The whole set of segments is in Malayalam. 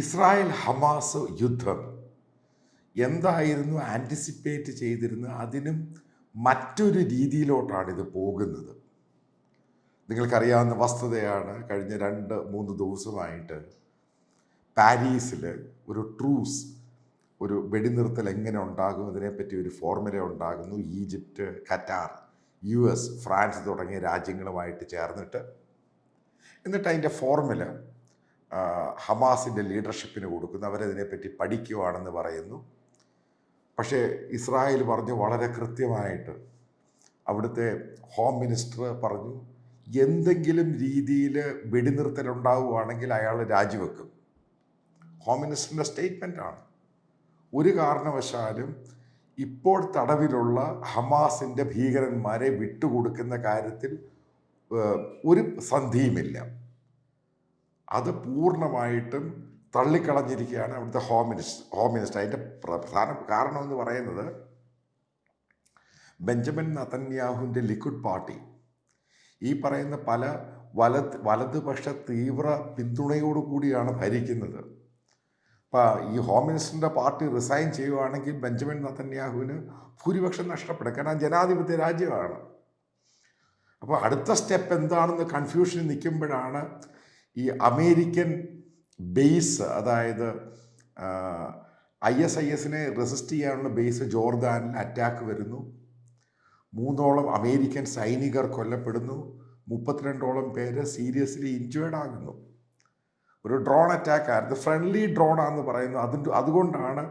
ഇസ്രായേൽ ഹമാസ് യുദ്ധം എന്തായിരുന്നു ആന്റിസിപ്പേറ്റ് ചെയ്തിരുന്നത്? അതിനും മറ്റൊരു രീതിയിലോട്ടാണ് ഇത് പോകുന്നത്. നിങ്ങൾക്കറിയാവുന്ന വസ്തുതയാണ് കഴിഞ്ഞ രണ്ട് മൂന്ന് ദിവസമായിട്ട് പാരീസിൽ ഒരു ട്രൂസ് ഒരു വെടിനിർത്തൽ എങ്ങനെ ഉണ്ടാകും? ഇതിനെപ്പറ്റി ഒരു ഫോർമുല ഉണ്ടാകുന്നു. Egypt Qatar U S France തുടങ്ങിയ രാജ്യങ്ങളുമായിട്ട് ചേർന്നിട്ട്. എന്നിട്ട് അതിന്റെ ഫോർമുല ഹമാസിന്റെ ലീഡർഷിപ്പിന് കൊടുക്കുന്നു അവരതിനെപ്പറ്റി പഠിക്കുവാണെന്ന് പറയുന്നു. പക്ഷേ ഇസ്രായേൽ പറഞ്ഞു വളരെ കൃത്യമായിട്ട് അവിടുത്തെ ഹോം മിനിസ്റ്റർ പറഞ്ഞു എന്തെങ്കിലും രീതിയിൽ വെടിനിർത്തൽ ഉണ്ടാവുകയാണെങ്കിൽ അയാൾ രാജിവെക്കും. ഹോം മിനിസ്റ്ററിന്റെ സ്റ്റേറ്റ്മെന്റാണ് ഒരു കാരണവശാലും ഇപ്പോൾ തടവിലുള്ള ഹമാസിന്റെ ഭീകരന്മാരെ വിട്ടുകൊടുക്കുന്ന കാര്യത്തിൽ ഒരു സന്ധിയുമില്ല. അത് പൂർണമായിട്ടും തള്ളിക്കളഞ്ഞിരിക്കുകയാണ് അവിടുത്തെ ഹോം മിനിസ്റ്റർ ഹോം മിനിസ്റ്റർ. അതിന്റെ പ്രധാന കാരണം എന്ന് പറയുന്നത് ബെഞ്ചമിൻ നതന്യാഹുവിന്റെ ലിക്വിഡ് പാർട്ടി ഈ പറയുന്ന പല വലത് വലതുപക്ഷ തീവ്ര പിന്തുണയോടു കൂടിയാണ് ഭരിക്കുന്നത്. അപ്പോൾ ഈ ഹോം മിനിസ്റ്ററിന്റെ പാർട്ടി റിസൈൻ ചെയ്യുകയാണെങ്കിൽ ബെഞ്ചമിൻ നതന്യാഹുവിന് ഭൂരിപക്ഷം നഷ്ടപ്പെടും. കാരണം ജനാധിപത്യ രാജ്യമാണ്. അപ്പോൾ അടുത്ത സ്റ്റെപ്പ് എന്താണെന്ന് കൺഫ്യൂഷനിൽ നിൽക്കുമ്പോഴാണ് ഈ അമേരിക്കൻ ബേസ് അതായത് ഐ എസ് ഐ എസിനെ റെസിസ്റ്റ് ചെയ്യാനുള്ള ബേസ് ജോർദാനിൽ അറ്റാക്ക് വരുന്നു. മൂന്നോളം അമേരിക്കൻ സൈനികർ കൊല്ലപ്പെടുന്നു. മുപ്പത്തിരണ്ടോളം പേര് സീരിയസ്ലി ഇഞ്ചേർഡ് ആകുന്നു. ഒരു ഡ്രോൺ അറ്റാക്ക് ആയിരുന്നു. ഫ്രണ്ട്ലി ആണെന്ന് പറയുന്നു. അതിന്റെ അതുകൊണ്ടാണ്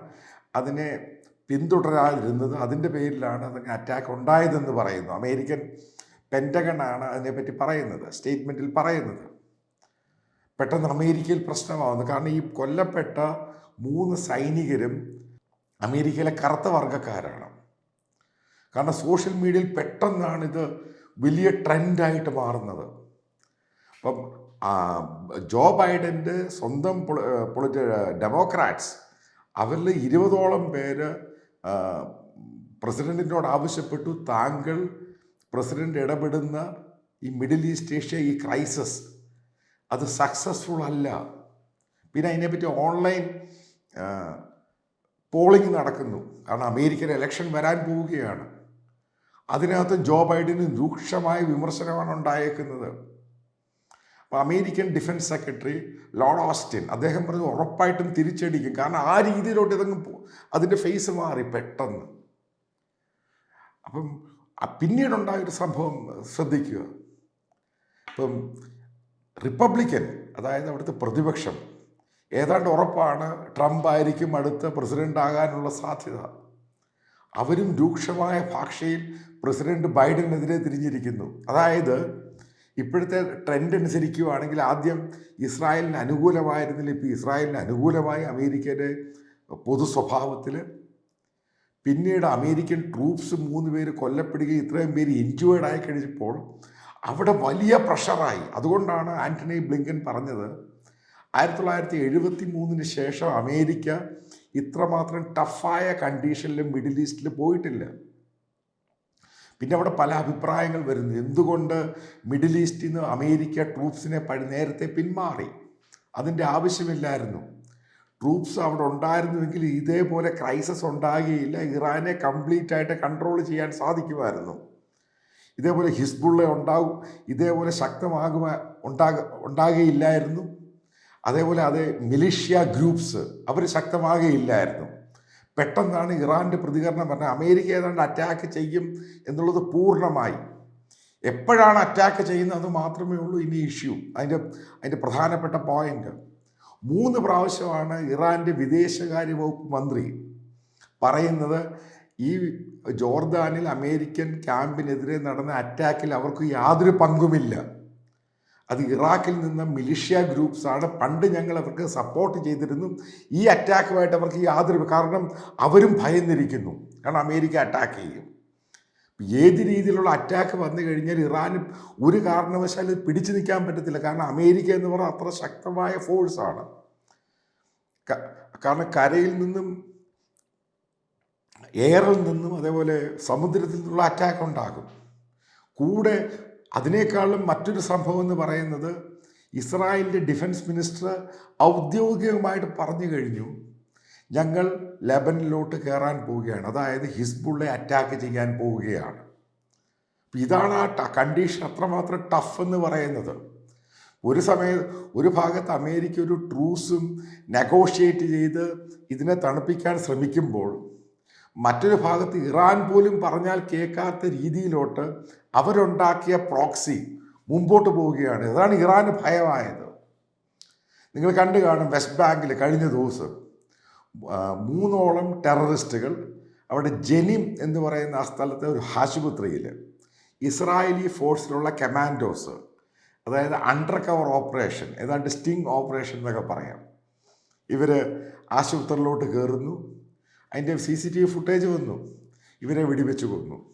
അതിനെ പിന്തുടരാതിരുന്നത്. അതിന്റെ പേരിലാണ് അതിന് അറ്റാക്ക് ഉണ്ടായതെന്ന് പറയുന്നു. അമേരിക്കൻ പെന്റഗണാണ് അതിനെപ്പറ്റി പറയുന്നത് സ്റ്റേറ്റ്മെന്റിൽ പറയുന്നത്. പെട്ടെന്ന് അമേരിക്കയിൽ പ്രശ്നമാകുന്നു കാരണം ഈ കൊല്ലപ്പെട്ട മൂന്ന് സൈനികരും അമേരിക്കയിലെ കറുത്ത വർഗക്കാരാണ് കാരണം സോഷ്യൽ മീഡിയയിൽ പെട്ടെന്നാണ് ഇത് വലിയ ട്രെൻഡായിട്ട് മാറുന്നത്. അപ്പം ജോ ബൈഡന്റെ സ്വന്തം പൊളിറ്റി ഡെമോക്രാറ്റ്സ് അവരിൽ ഇരുപതോളം പേര് പ്രസിഡന്റിനോട് ആവശ്യപ്പെട്ടു. താങ്കൾ പ്രസിഡന്റ് ഇടപെടുന്ന ഈ മിഡിൽ ഈസ്റ്റ് ഏഷ്യ ഈ ക്രൈസിസ് അത് സക്സസ്ഫുൾ അല്ല. പിന്നെ അതിനെപ്പറ്റി ഓൺലൈൻ പോളിംഗ് നടക്കുന്നു. കാരണം അമേരിക്കൻ ഇലക്ഷൻ വരാൻ പോവുകയാണ്. അതിനകത്ത് ജോ ബൈഡന് രൂക്ഷമായ വിമർശനമാണ് ഉണ്ടായേക്കുന്നത്. അപ്പോൾ American defence secretary Lord Austin അദ്ദേഹം പറഞ്ഞു ഉറപ്പായിട്ടും തിരിച്ചടിക്കും. കാരണം ആ രീതിയിലോട്ട് ഇതങ്ങ് അതിന്റെ ഫേസ് മാറി പെട്ടെന്ന്. അപ്പം പിന്നീടുണ്ടായൊരു സംഭവം ശ്രദ്ധിക്കുക. ഇപ്പം റിപ്പബ്ലിക്കൻ അതായത് അവിടുത്തെ പ്രതിപക്ഷം. ഏതാണ്ട് ഉറപ്പാണ് ട്രംപ് ആയിരിക്കും അടുത്ത പ്രസിഡന്റ് ആകാനുള്ള സാധ്യത. അവരും രൂക്ഷമായ ഭാഷയിൽ പ്രസിഡന്റ് ബൈഡനെതിരെ തിരിഞ്ഞിരിക്കുന്നു. അതായത് ഇപ്പോഴത്തെ ട്രെൻഡ് അനുസരിക്കുകയാണെങ്കിൽ ആദ്യം ഇസ്രായേലിന് അനുകൂലമായിരുന്നില്ല ഇപ്പോൾ ഇസ്രായേലിന് അനുകൂലമായി അമേരിക്കയുടെ പൊതു സ്വഭാവത്തിൽ പിന്നീട് അമേരിക്കൻ ട്രൂപ്സ് മൂന്ന് പേര് കൊല്ലപ്പെടുകയും ഇത്രയും പേര് ഇൻജുവേർഡ് ആയി കഴിഞ്ഞപ്പോൾ അവിടെ വലിയ പ്രഷറായി. അതുകൊണ്ടാണ് ആന്റണി ബ്ലിങ്കൻ പറഞ്ഞത് ആയിരത്തി തൊള്ളായിരത്തി എഴുപത്തി മൂന്നിന് ശേഷം അമേരിക്ക ഇത്രമാത്രം ടഫായ കണ്ടീഷനിൽ മിഡിൽ ഈസ്റ്റിൽ പോയിട്ടില്ല. പിന്നെ അവിടെ പല അഭിപ്രായങ്ങൾ വരുന്നു. എന്തുകൊണ്ട് മിഡിൽ ഈസ്റ്റിൽ നിന്ന് അമേരിക്ക ട്രൂപ്സിനെ നേരത്തെ പിന്മാറി? അതിന്റെ ആവശ്യമില്ലായിരുന്നു. ട്രൂപ്സ് അവിടെ ഉണ്ടായിരുന്നുവെങ്കിൽ ഇതേപോലെ ക്രൈസിസ് ഉണ്ടാകുകയില്ല. ഇറാനെ കംപ്ലീറ്റ് ആയിട്ട് കൺട്രോൾ ചെയ്യാൻ സാധിക്കുമായിരുന്നു. ഇതേപോലെ ഹിസ്ബുള്ള ഉണ്ടാകും ഇതേപോലെ ശക്തമാകുക ഉണ്ടാക ഉണ്ടാകുകയില്ലായിരുന്നു അതേപോലെ അത് മിലിഷ്യ ഗ്രൂപ്പ്സ് അവർ ശക്തമാകുകയില്ലായിരുന്നു പെട്ടെന്നാണ് ഇറാന്റെ പ്രതികരണം പറഞ്ഞത് അമേരിക്ക ഏതാണ്ട് അറ്റാക്ക് ചെയ്യും എന്നുള്ളത് പൂർണമായി. എപ്പോഴാണ് അറ്റാക്ക് ചെയ്യുന്നത് അത് മാത്രമേ ഉള്ളൂ ഇനി ഇഷ്യൂ അതിന്റെ അതിന്റെ പ്രധാനപ്പെട്ട പോയിന്റ് മൂന്ന് പ്രാവശ്യമാണ് ഇറാന്റെ വിദേശകാര്യ വകുപ്പ് മന്ത്രി പറയുന്നത് ഈ ജോർദാനിൽ അമേരിക്കൻ ക്യാമ്പിനെതിരെ നടന്ന അറ്റാക്കിൽ അവർക്ക് യാതൊരു പങ്കുമില്ല. അത് ഇറാഖിൽ നിന്ന മിലിഷ്യ ഗ്രൂപ്പ്സാണ് പണ്ട് ഞങ്ങൾ അവർക്ക് സപ്പോർട്ട് ചെയ്തിരുന്നു. ഈ അറ്റാക്കുമായിട്ട് അവർക്ക് യാതൊരു കാരണം അവരും ഭയന്നിരിക്കുന്നു. കാരണം അമേരിക്ക അറ്റാക്ക് ചെയ്യും. ഏത് രീതിയിലുള്ള അറ്റാക്ക് വന്നു കഴിഞ്ഞാൽ ഇറാന് ഒരു കാരണവശാലും പിടിച്ചു നിൽക്കാൻ പറ്റത്തില്ല. കാരണം അമേരിക്ക എന്ന് പറഞ്ഞാൽ അത്ര ശക്തമായ ഫോഴ്സാണ് കാരണം കരയിൽ നിന്നും എയറിൽ നിന്നും അതേപോലെ സമുദ്രത്തിൽ നിന്നുള്ള അറ്റാക്ക് ഉണ്ടാകും. കൂടെ അതിനേക്കാളും മറ്റൊരു സംഭവം എന്ന് പറയുന്നത് ഇസ്രായേലിന്റെ ഡിഫൻസ് മിനിസ്റ്റർ ഔദ്യോഗികമായിട്ട് പറഞ്ഞു കഴിഞ്ഞു ഞങ്ങൾ ലെബനിലോട്ട് കയറാൻ പോവുകയാണ്. അതായത് ഹിസ്ബുള്ളെ അറ്റാക്ക് ചെയ്യാൻ പോവുകയാണ്. ഇതാണ് ആ കണ്ടീഷൻ അത്രമാത്രം ടഫ് എന്ന് പറയുന്നത്. ഒരു സമയത്ത് ഒരു ഭാഗത്ത് അമേരിക്ക ഒരു ട്രൂസും നെഗോഷിയേറ്റ് ചെയ്ത് ഇതിനെ തണുപ്പിക്കാൻ ശ്രമിക്കുമ്പോൾ മറ്റൊരു ഭാഗത്ത് ഇറാൻ പോലും പറഞ്ഞാൽ കേൾക്കാത്ത രീതിയിലോട്ട് അവരുണ്ടാക്കിയ പ്രോക്സി മുമ്പോട്ട് പോവുകയാണ്. ഇതാണ് ഇറാന് ഭയമായത്. നിങ്ങൾ കണ്ടു കാണും വെസ്റ്റ് ബാങ്കിൽ കഴിഞ്ഞ ദിവസം മൂന്നോളം ടെററിസ്റ്റുകൾ അവിടെ ജെനിം എന്ന് പറയുന്ന ആ സ്ഥലത്തെ ഒരു ആശുപത്രിയിൽ ഇസ്രായേലി ഫോഴ്സിലുള്ള കമാൻഡോസ് അതായത് അണ്ടർ കവർ ഓപ്പറേഷൻ ഏതാണ്ട് സ്റ്റിങ് ഓപ്പറേഷൻ എന്നൊക്കെ പറയാം. ഇവർ ആശുപത്രിയിലോട്ട് കയറുന്നു. അതിന്റെ C C T V footage വന്നു. ഇവരെ വെടിവെച്ച് കൊന്നു.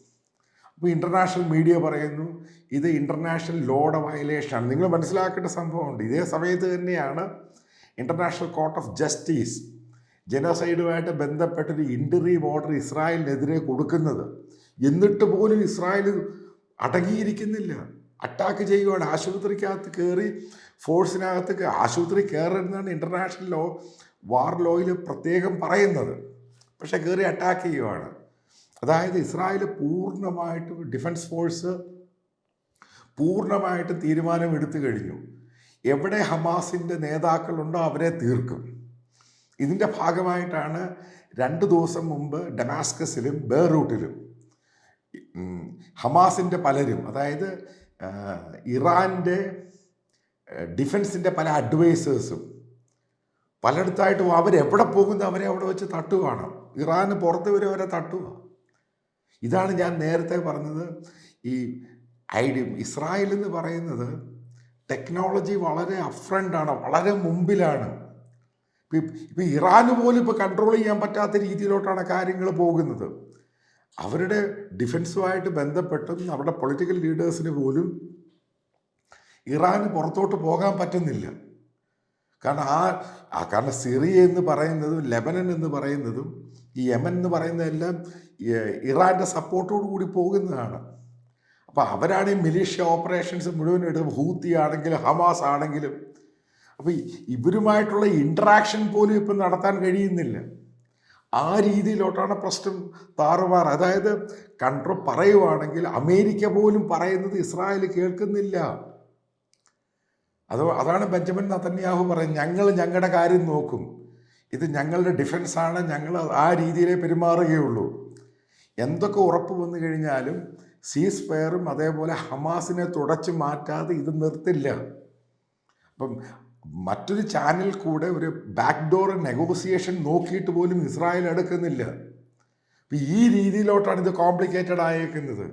അപ്പോൾ ഇന്റർനാഷണൽ മീഡിയ പറയുന്നു ഇത് ഇന്റർനാഷണൽ ലോയുടെ വയലേഷനാണ് നിങ്ങൾ മനസ്സിലാക്കേണ്ട സംഭവമുണ്ട്. ഇതേ സമയത്ത് തന്നെയാണ് ഇന്റർനാഷണൽ കോർട്ട് ഓഫ് ജസ്റ്റിസ് ജനോസൈഡുമായിട്ട് ബന്ധപ്പെട്ടൊരു ഇന്റർവ്യൂ ഓർഡർ ഇസ്രായേലിനെതിരെ കൊടുക്കുന്നത്. എന്നിട്ട് പോലും ഇസ്രായേൽ അടങ്ങിയിരിക്കുന്നില്ല. അറ്റാക്ക് ചെയ്യുവാണ്. ആശുപത്രിക്കകത്ത് കയറി ഫോഴ്സിനകത്ത് ആശുപത്രി കയറരുതെന്നാണ് ഇന്റർനാഷണൽ ലോ വാർ ലോയിൽ പ്രത്യേകം പറയുന്നത്. പക്ഷേ കയറി അറ്റാക്ക് ചെയ്യുവാണ്. അതായത് ഇസ്രായേൽ പൂർണമായിട്ട് ഡിഫൻസ് ഫോഴ്സ് പൂർണമായിട്ട് തീരുമാനം എടുത്തു കഴിഞ്ഞു. എവിടെ ഹമാസിന്റെ നേതാക്കളുണ്ടോ അവരെ തീർക്കും. ഇതിന്റെ ഭാഗമായിട്ടാണ് രണ്ട് ദിവസം മുമ്പ് ഡമാസ്കസിലും ബേറൂട്ടിലും ഹമാസിന്റെ പലരും അതായത് ഇറാന്റെ ഡിഫൻസിന്റെ പല അഡ്വൈസേഴ്സും പലയിടത്തായിട്ടും അവരെവിടെ പോകുന്നു അവരെ അവിടെ വെച്ച് തട്ടുകയാണ് ഇറാന് പുറത്ത് വരെ അവരെ തട്ടുക. ഇതാണ് ഞാൻ നേരത്തെ പറഞ്ഞത്. ഈ ഐഡി ഇസ്രായേൽ എന്ന് പറയുന്നത് ടെക്നോളജി വളരെ അഫ്രണ്ടാണ് വളരെ മുമ്പിലാണ്. ഇപ്പം ഇറാന് പോലും ഇപ്പോൾ കൺട്രോൾ ചെയ്യാൻ പറ്റാത്ത രീതിയിലോട്ടാണ് കാര്യങ്ങൾ പോകുന്നത്. അവരുടെ ഡിഫൻസുമായിട്ട് ബന്ധപ്പെട്ടും അവരുടെ പൊളിറ്റിക്കൽ ലീഡേഴ്സിന് പോലും ഇറാന് പുറത്തോട്ട് പോകാൻ പറ്റുന്നില്ല. കാരണം ആ ആ കാരണം സിറിയ എന്ന് പറയുന്നതും ലെബനൻ എന്ന് പറയുന്നതും ഈ യമൻ എന്ന് പറയുന്നതെല്ലാം ഇറാന്റെ സപ്പോർട്ടോടു കൂടി പോകുന്നതാണ്. അപ്പോൾ അവരാണ് ഈ മിലീഷ്യ ഓപ്പറേഷൻസ് മുഴുവൻ എടുത്തത് ഹൂത്തി ആണെങ്കിലും ഹമാസ് ആണെങ്കിലും. അപ്പോൾ ഇവരുമായിട്ടുള്ള ഇൻട്രാക്ഷൻ പോലും ഇപ്പം നടത്താൻ കഴിയുന്നില്ല. ആ രീതിയിലോട്ടാണ് പ്രശ്നം താറുമാർ അതായത് കൺട്രോ പറയുവാണെങ്കിൽ അമേരിക്ക പോലും പറയുന്നത് ഇസ്രായേൽ കേൾക്കുന്നില്ല. അത് അതാണ് ബെഞ്ചമിൻ നത്തന്യാഹു പറയുന്നത്. ഞങ്ങൾ ഞങ്ങളുടെ കാര്യം നോക്കും. ഇത് ഞങ്ങളുടെ ഡിഫൻസാണ് ഞങ്ങൾ ആ രീതിയിലേ പെരുമാറുകയുള്ളൂ. എന്തൊക്കെ ഉറപ്പ് വന്നു കഴിഞ്ഞാലും സീസ് ഫയറും അതേപോലെ ഹമാസിനെ തുടച്ചു മാറ്റാതെ ഇത് നിർത്തില്ല. അപ്പം മറ്റൊരു ചാനൽ കൂടെ ഒരു ബാക്ക് ഡോർ നെഗോസിയേഷൻ നോക്കിയിട്ട് പോലും ഇസ്രായേൽ എടുക്കുന്നില്ല. ഈ രീതിയിലോട്ടാണ് ഇത് കോംപ്ലിക്കേറ്റഡ് ആയേക്കുന്നത്.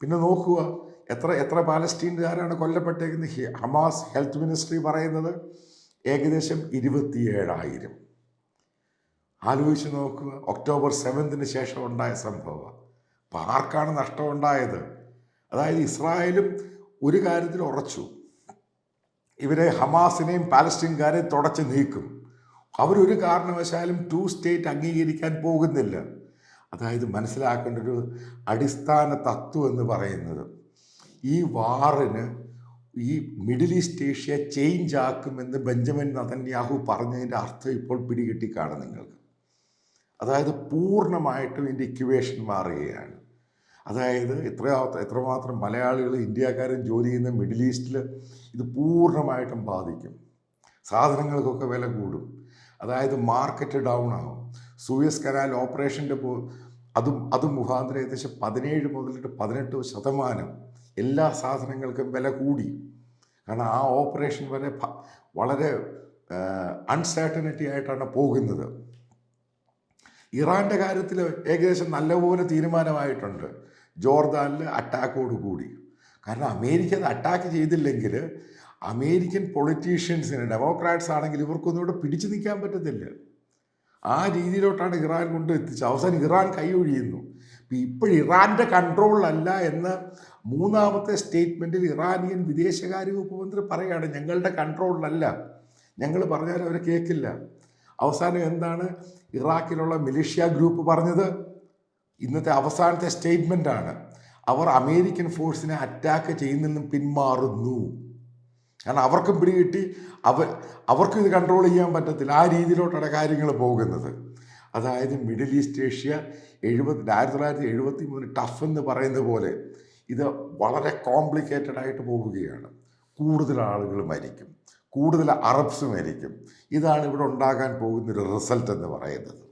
പിന്നെ നോക്കുക. എത്ര എത്ര പാലസ്റ്റീൻകാരാണ് കൊല്ലപ്പെട്ടേക്കുന്നത്? ഹമാസ് ഹെൽത്ത് മിനിസ്ട്രി പറയുന്നത് ഏകദേശം ഇരുപത്തിയേഴായിരം. ആലോചിച്ച് നോക്കുക ഒക്ടോബർ സെവൻത്തിന് ശേഷം ഉണ്ടായ സംഭവം. അപ്പം ആർക്കാണ് നഷ്ടമുണ്ടായത്? അതായത് ഇസ്രായേലും ഒരു കാര്യത്തിൽ ഉറച്ചു. ഇവരെ ഹമാസിനെയും പാലസ്റ്റീൻകാരെയും തുടച്ച് നീക്കും. അവരൊരു കാരണവശാലും ടു സ്റ്റേറ്റ് അംഗീകരിക്കാൻ പോകുന്നില്ല. അതായത് മനസ്സിലാക്കേണ്ട ഒരു അടിസ്ഥാന തത്വം എന്ന് പറയുന്നത് ഈ വാറിന് ഈ മിഡിൽ ഈസ്റ്റ് ഏഷ്യ ചേഞ്ച് ആക്കുമെന്ന് ബെഞ്ചമിൻ നതന്യാഹു പറഞ്ഞതിന്റെ അർത്ഥം ഇപ്പോൾ പിടികിട്ടിക്കാണും നിങ്ങൾക്ക്. അതായത് പൂർണമായിട്ടും ഇതിന്റെ ഇക്വേഷൻ മാറുകയാണ്. അതായത് എത്ര എത്രമാത്രം മലയാളികൾ ഇന്ത്യക്കാരും ജോലി ചെയ്യുന്ന മിഡിൽ ഈസ്റ്റിൽ ഇത് പൂർണമായിട്ടും ബാധിക്കും. സാധനങ്ങൾക്കൊക്കെ വില കൂടും. അതായത് മാർക്കറ്റ് ഡൗൺ ആകും സൂയസ് കനാൽ ഓപ്പറേഷന്റെ അതും അത് മുഖാന്തരം ഏകദേശം പതിനേഴ് മുതലിട്ട് പതിനെട്ട് ശതമാനം എല്ലാ സാധനങ്ങൾക്കും വില കൂടി. കാരണം ആ ഓപ്പറേഷൻ വരെ വളരെ അൺസേർട്ടനിറ്റി ആയിട്ടാണ് പോകുന്നത്. ഇറാന്റെ കാര്യത്തിൽ ഏകദേശം നല്ലപോലെ തീരുമാനമായിട്ടുണ്ട്. ജോർദാനിൽ അറ്റാക്കോട് കൂടി. കാരണം അമേരിക്ക അത് അറ്റാക്ക് ചെയ്തില്ലെങ്കിൽ അമേരിക്കൻ പൊളിറ്റീഷ്യൻസിന് ഡെമോക്രാറ്റ്സ് ആണെങ്കിൽ ഇവർക്കൊന്നും ഇവിടെ പിടിച്ചു നിൽക്കാൻ പറ്റത്തില്ല. ആ രീതിയിലോട്ടാണ് ഇറാൻ കൊണ്ട് എത്തിച്ചത്. അവസാനം ഇറാൻ കൈയൊഴിയുന്നു ഇപ്പോൾ ഇറാന്റെ കൺട്രോളിലല്ല എന്ന് മൂന്നാമത്തെ സ്റ്റേറ്റ്മെന്റിൽ ഇറാനിയൻ വിദേശകാര്യ ഉപമന്ത്രി പറയുകയാണ് ഞങ്ങളുടെ കൺട്രോളിലല്ല. ഞങ്ങൾ പറഞ്ഞാൽ അവർ കേൾക്കില്ല അവസാനം എന്താണ് ഇറാഖിലുള്ള മിലിഷ്യ ഗ്രൂപ്പ് പറഞ്ഞത്? ഇന്നത്തെ അവസാനത്തെ സ്റ്റേറ്റ്മെന്റ് ആണ് അവർ അമേരിക്കൻ ഫോഴ്സിനെ അറ്റാക്ക് ചെയ്യുന്നെന്നും നിന്നും പിന്മാറുന്നു. കാരണം അവർക്കും പിടികിട്ടി അവർ അവർക്കും ഇത് കൺട്രോൾ ചെയ്യാൻ പറ്റത്തില്ല. ആ രീതിയിലോട്ടാണ് കാര്യങ്ങൾ പോകുന്നത്. അതായത് മിഡിൽ ഈസ്റ്റ് ഏഷ്യ എഴുപത്തി ആയിരത്തി തൊള്ളായിരത്തി എഴുപത്തി മൂന്ന് ടഫ് എന്ന് പറയുന്ന പോലെ ഇത് വളരെ കോംപ്ലിക്കേറ്റഡ് ആയിട്ട് പോവുകയാണ് കൂടുതൽ ആളുകൾ മരിക്കും. കൂടുതൽ അറബ്സ് മരിക്കും. ഇതാണ് ഇവിടെ ഉണ്ടാകാൻ പോകുന്നൊരു റിസൾട്ട് എന്ന് പറയുന്നത്.